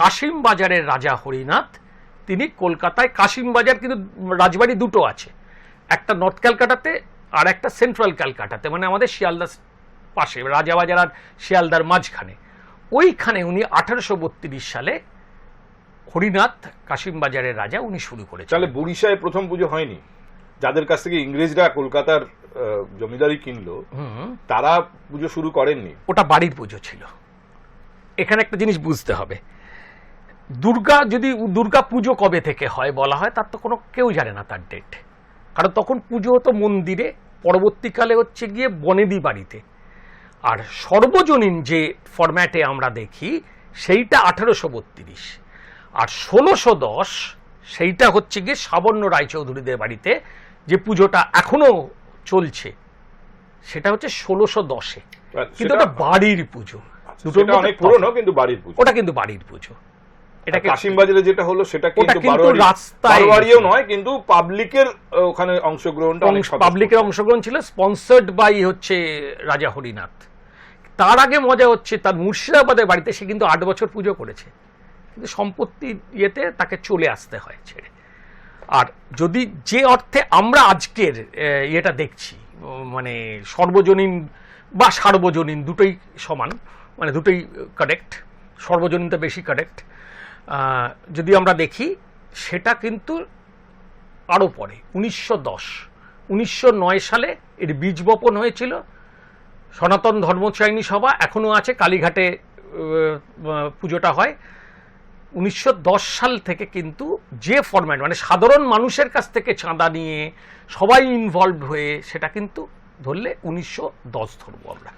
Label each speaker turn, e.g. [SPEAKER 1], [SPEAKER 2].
[SPEAKER 1] কাশিম বাজারের রাজা হরিনাথ তিনি কলকাতায় কাশিম বাজার কিন্তু রাজবাড়ি দুটো আছে। একটা নর্থ ক্যালকাটাতে আর একটা সেন্ট্রাল ক্যালকাটাতে মানে আমাদের শিয়ালদার পাশে রাজাবাজার আর শিয়ালদার মাঝখানে। ওইখানে উনি আঠারোশো বত্রিশ সালে হরিনাথ কাশিম বাজারের রাজা উনি শুরু করেছেন
[SPEAKER 2] তাহলে বুড়িশায় প্রথম পুজো হয়নি? যাদের কাছ থেকে ইংরেজরা কলকাতার জমিদারি কিনলো তারা পুজো শুরু করেননি?
[SPEAKER 1] ওটা বাড়ির পুজো ছিল। এখানে একটা জিনিস বুঝতে হবে। দুর্গা যদি দুর্গা পুজো কবে থেকে হয় বলা হয় তার তো কোনো কেউ জানে না তার ডেট কারণ তখন পুজো হতো মন্দিরে পরবর্তীকালে হচ্ছে গিয়ে বনেদি বাড়িতে। আর সর্বজনীন যে ফরম্যাটে আমরা দেখি সেইটা আঠারোশো বত্রিশ। আর ষোলোশো দশ সেইটা হচ্ছে গিয়ে সাবর্ণ রায়চৌধুরীদের বাড়িতে যে পুজোটা এখনও চলছে সেটা হচ্ছে ষোলোশো দশে। কিন্তু ওটা বাড়ির পুজো। মধ্যে
[SPEAKER 2] অনেক। পুরনো কিন্তু বাড়ির পুজো।
[SPEAKER 1] ওটা কিন্তু বাড়ির পুজো। এটাকে
[SPEAKER 2] কাশিমবাজারে যেটা হলো সেটা কিন্তু বারোয়ারিও। নয় কিন্তু পাবলিকের ওখানে অংশগ্রহণটা অনেক
[SPEAKER 1] পাবলিকের অংশগ্রহণ ছিল স্পন্সার্ড বাই হচ্ছে রাজা হরিনাথ। তার আগে মজা হচ্ছে তার মুর্শিদাবাদের বাড়িতে সে কিন্তু আট বছর পুজো করেছে। কিন্তু সম্পত্তি ইয়েতে তাকে চলে আসতে হয় ছেড়ে। আর যদি যে অর্থে আমরা আজকের ইয়েটা দেখছি মানে সর্বজনীন বা সার্বজনীন দুটোই সমান মানে দুটোই কারেক্ট সর্বজনীন তো বেশি কারেক্ট যদি আমরা দেখি, সেটা কিন্তু আরও পরে, উনিশশো দশ। উনিশশো সালে এর বীজ বপন হয়েছিল, সনাতন ধর্মচাইনী সভা এখনও আছে, কালীঘাটে পুজোটা হয়। উনিশশো দশ সাল থেকে কিন্তু যে ফরম্যাট মানে সাধারণ মানুষের কাছ থেকে চাঁদা নিয়ে সবাই ইনভলভ হয়ে, সেটা কিন্তু ধরলে উনিশশো দশ ধরবো আমরা।